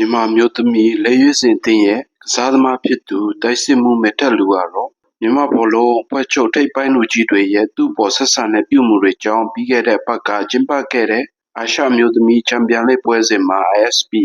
မြန်မာမျိုးသမီးလက်ရွေးစင်တင်ရဲ့ကစားသမားဖြစ်သူ တိုက်စစ်မှုမေတက်လူကတော့ မြန်မာဘောလုံးအဖွဲ့ချုပ်ထိပ်ပိုင်းလူကြီးတွေရဲ့ သူ့ပေါ်ဆက်ဆံတဲ့ပြုမှုတွေကြောင့် ပြီးခဲ့တဲ့ပတ်က ကျင်းပခဲ့တဲ့ အာရှမျိုးသမီးချန်ပီယံလိပွဲစဉ်မှာ ISPE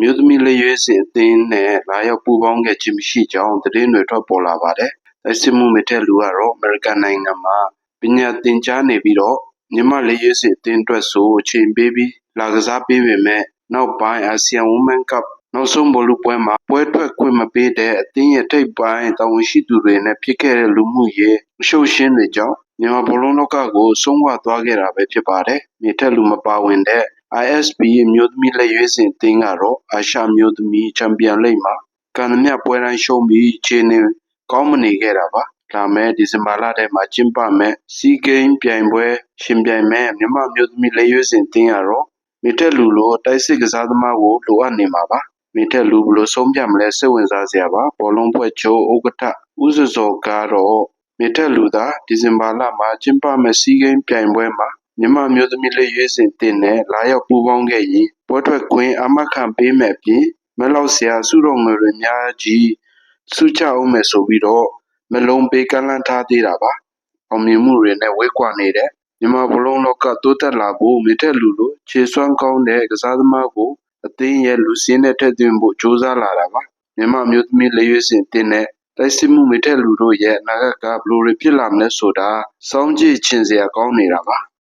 မျိုးသမီးလက်ရွေးစင်အသင်းနဲ့ လာရောက်ပူးပေါင်းခဲ့ခြင်းမရှိကြောင်း သတင်းတွေ ထွက်ပေါ်လာပါတယ်။တိုက်စစ်မှုမေတက်လူကတော့ အမေရိကန်နိုင်ငံမှာပညာသင်ကြားနေပြီးတော့ မြန်မာလက်ရွေးစင်အသင်းအတွက်ဆိုအချိန်ပေးပြီး လာကစားပေးပေမဲ့ နောက်ပိုင်း အာဆီယံဝ men cup နောက်ဆုံးဘောလုံးပွဲမှာ ပွဲထွက်ခွင့်မပေးတဲ့အသင်းရဲ့ ထိပ်ပိုင်းတာဝန်ရှိသူတွေနဲ့ ဖြစ်ခဲ့တဲ့ လူမှုရေးအရှုပ်ရှင်းတွေကြောင့် မြန်မာဘောလုံးလောကကို ဆုံးဝသွားခဲ့တာပဲ ဖြစ်ပါတယ်။မြေထက်လူမပါဝင်တဲ့ ISP မျိုးသမီးလက်ရွေးစင်အသင်းကတော့ အာရှမျိုးသမီးချန်ပီယံလိမှာ ကန်သမျှပွဲတိုင်းရှုံးပြီးခြေနေကောင်းမနေခဲ့တာပါ။လာမယ့် ဒီဇင်ဘာလထဲမှာ ကျင်းပမယ့်စီးဂိမ်းပြိုင်ပွဲရှင်ပြိုင်မဲ့မြန်မာမျိုးသမီးလက်ရွေးစင်အသင်းကတော့ မြေထက်လူလိုတိုက်စစ်ကစားသမားကို လိုအပ်နေမှာပါ။မြေထက်လူဘယ်လိုဆုံးဖြတ်မလဲ စိတ်ဝင်စားစရာပါ။ဘောလုံးပွဲချုပ်ဥက္ကဋ္ဌ ဦးစောစောကတော့မြေထက်လူသာ ဒီဇင်ဘာလမှာ ကျင်းပမယ့်စီးဂိမ်းပြိုင်ပွဲမှာ မြန်မာမျိုးသမီးလက်ရွေးစင်အသင်းနဲ့ လာရောက်ပူးပေါင်းခဲ့ရင် ပွဲထွက်ခွင့် အာမခံပေးမဲ့အပြင်မဲလောက်စရာစုတော်ငွေတွေအများကြီး စုချအောင်မယ်ဆိုပြီးတော့မလုံးပေးကမ်းလှမ်းထားသေးတာပါ။အောင်မြင်မှုတွေနဲ့ ဝေးကွာနေတဲ့ မြန်မာဘောလုံးလောက တိုးတက်လာဖို့မြေထက်လူလို ခြေစွမ်းကောင်းတဲ့ ကစားသမားကို အသင်းရဲ့လူစင်းနဲ့ထည့်သွင်းဖို့ ကြိုးစားလာတာပါ မြန်မာမျိုးသမီး လက်ရွေးစင်အသင်းနဲ့ တိုက်စစ်မှုမြေထက်လူတို့ရဲ့ အနာဂတ်က ဘယ်လိုတွေဖြစ်လာမလဲဆိုတာ စောင့်ကြည့်ချင်စရာ ကောင်းနေတာပါ